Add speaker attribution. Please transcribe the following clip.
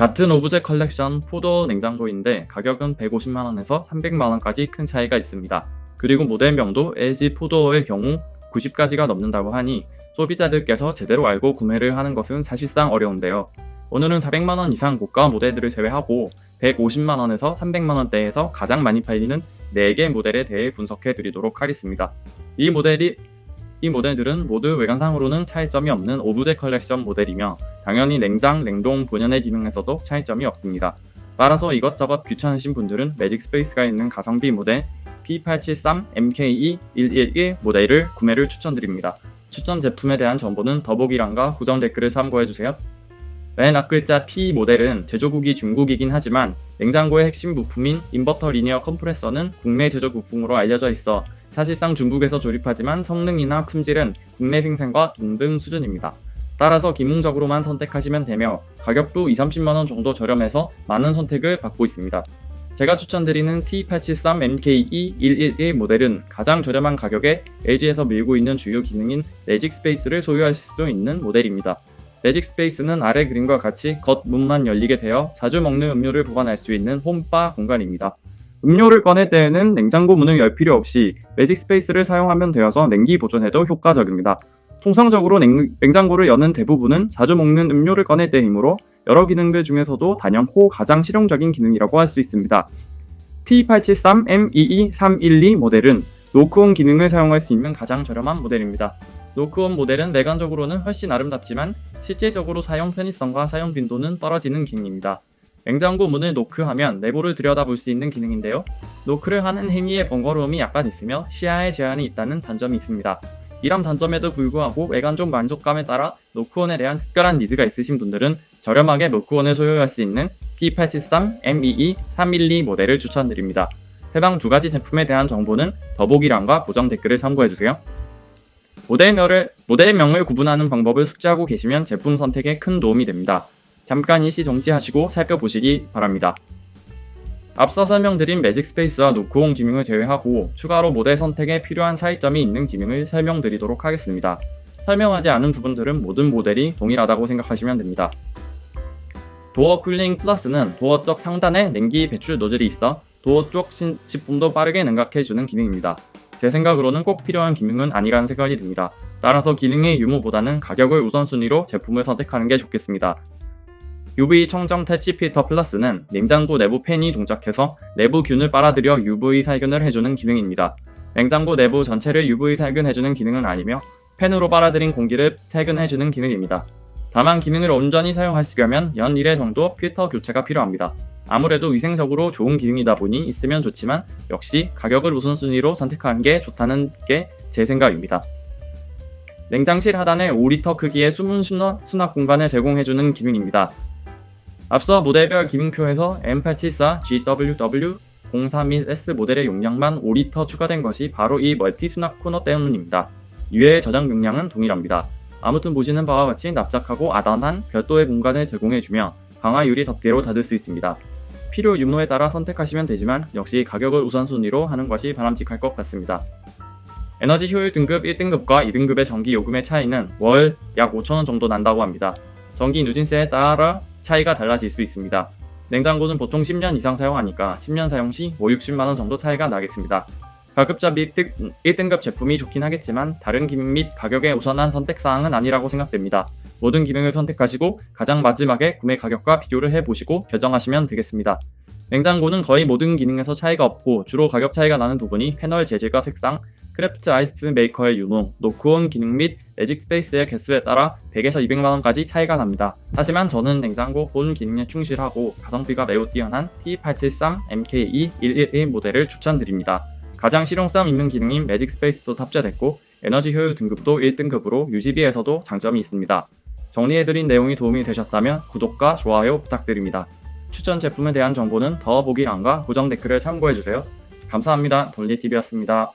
Speaker 1: 같은 오브제 컬렉션 포도 냉장고인데 가격은 150만원에서 300만원까지 큰 차이가 있습니다. 그리고 모델명도 LG 포도의 경우 90가지가 넘는다고 하니 소비자들께서 제대로 알고 구매를 하는 것은 사실상 어려운데요. 오늘은 400만원 이상 고가 모델들을 제외하고 150만원에서 300만원대에서 가장 많이 팔리는 4개 모델에 대해 분석해 드리도록 하겠습니다. 이 모델이 이 모델들은 모두 외관상으로는 차이점이 없는 오브제 컬렉션 모델이며 당연히 냉장, 냉동, 본연의 기능에서도 차이점이 없습니다. 따라서 이것저것 귀찮으신 분들은 매직 스페이스가 있는 가성비 모델 P873 MKE111 모델을 구매를 추천드립니다. 추천 제품에 대한 정보는 더보기란과 고정 댓글을 참고해주세요. 맨 앞글자 P 모델은 제조국이 중국이긴 하지만 냉장고의 핵심 부품인 인버터 리니어 컴프레서는 국내 제조 부품으로 알려져 있어 사실상 중국에서 조립하지만 성능이나 품질은 국내 생산과 동등 수준입니다. 따라서 기능적으로만 선택하시면 되며 가격도 2, 30만원 정도 저렴해서 많은 선택을 받고 있습니다. 제가 추천드리는 T873MKE111 모델은 가장 저렴한 가격에 LG에서 밀고 있는 주요 기능인 매직 스페이스를 소유하실 수 있는 모델입니다. 매직 스페이스는 아래 그림과 같이 겉문만 열리게 되어 자주 먹는 음료를 보관할 수 있는 홈바 공간입니다. 음료를 꺼낼 때에는 냉장고 문을 열 필요 없이 매직 스페이스를 사용하면 되어서 냉기 보존에도 효과적입니다. 통상적으로 냉, 냉장고를 여는 대부분은 자주 먹는 음료를 꺼낼 때이므로 여러 기능들 중에서도 단연 호 가장 실용적인 기능이라고 할 수 있습니다. T873MEE312 모델은 노크온 기능을 사용할 수 있는 가장 저렴한 모델입니다. 노크온 모델은 외관적으로는 훨씬 아름답지만 실제적으로 사용 편의성과 사용 빈도는 떨어지는 기능입니다. 냉장고 문을 노크하면 내부를 들여다볼 수 있는 기능인데요. 노크를 하는 행위의 번거로움이 약간 있으며 시야에 제한이 있다는 단점이 있습니다. 이런 단점에도 불구하고 외관적 만족감에 따라 노크온에 대한 특별한 니즈가 있으신 분들은 저렴하게 노크온을 소유할 수 있는 P873 MEE 312 모델을 추천드립니다. 해당 두 가지 제품에 대한 정보는 더보기란과 고정 댓글을 참고해주세요. 모델명을, 모델명을 구분하는 방법을 숙지하고 계시면 제품 선택에 큰 도움이 됩니다. 잠깐 일시 정지하시고 살펴보시기 바랍니다. 앞서 설명드린 매직 스페이스와 노크온 기능을 제외하고 추가로 모델 선택에 필요한 차이점이 있는 기능을 설명드리도록 하겠습니다. 설명하지 않은 부분들은 모든 모델이 동일하다고 생각하시면 됩니다. 도어 쿨링 플러스는 도어 쪽 상단에 냉기 배출 노즐이 있어 도어 쪽 식품도 빠르게 냉각해주는 기능입니다. 제 생각으로는 꼭 필요한 기능은 아니라는 생각이 듭니다. 따라서 기능의 유무보다는 가격을 우선순위로 제품을 선택하는 게 좋겠습니다. UV 청정 퇴치 필터 플러스는 냉장고 내부 팬이 동작해서 내부 균을 빨아들여 UV 살균을 해주는 기능입니다. 냉장고 내부 전체를 UV 살균해주는 기능은 아니며 팬으로 빨아들인 공기를 살균해주는 기능입니다. 다만 기능을 온전히 사용하시려면 연 1회 정도 필터 교체가 필요합니다. 아무래도 위생적으로 좋은 기능이다 보니 있으면 좋지만 역시 가격을 우선순위로 선택하는 게 좋다는 게 제 생각입니다. 냉장실 하단에 5리터 크기의 숨은 수납, 수납 공간을 제공해주는 기능입니다. 앞서 모델별 기능표에서 M874 GWW031S 모델의 용량만 5리터 추가된 것이 바로 이 멀티 수납 코너 때문입니다. 이외의 저장 용량은 동일합니다. 아무튼 보시는 바와 같이 납작하고 아담한 별도의 공간을 제공해주며 강화 유리 덮개로 닫을 수 있습니다. 필요 유무에 따라 선택하시면 되지만 역시 가격을 우선순위로 하는 것이 바람직할 것 같습니다. 에너지 효율 등급 1등급과 2등급의 전기 요금의 차이는 월 약 5천원 정도 난다고 합니다. 전기 누진세에 따라 차이가 달라질 수 있습니다. 냉장고는 보통 10년 이상 사용하니까 10년 사용 시 5, 60만원 정도 차이가 나겠습니다. 가급적 1등급 제품이 좋긴 하겠지만 다른 기능 및 가격에 우선한 선택사항은 아니라고 생각됩니다. 모든 기능을 선택하시고 가장 마지막에 구매 가격과 비교를 해보시고 결정하시면 되겠습니다. 냉장고는 거의 모든 기능에서 차이가 없고 주로 가격 차이가 나는 부분이 패널 재질과 색상, 크래프트 아이스 메이커의 유무, 노크온 기능 및 매직 스페이스의 개수에 따라 100에서 200만원까지 차이가 납니다. 하지만 저는 냉장고 본 기능에 충실하고 가성비가 매우 뛰어난 T873 MKE111 모델을 추천드립니다. 가장 실용성 있는 기능인 매직 스페이스도 탑재됐고 에너지 효율 등급도 1등급으로 유지비에서도 장점이 있습니다. 정리해드린 내용이 도움이 되셨다면 구독과 좋아요 부탁드립니다. 추천 제품에 대한 정보는 더보기란과 고정 댓글을 참고해주세요. 감사합니다. 돌리TV였습니다.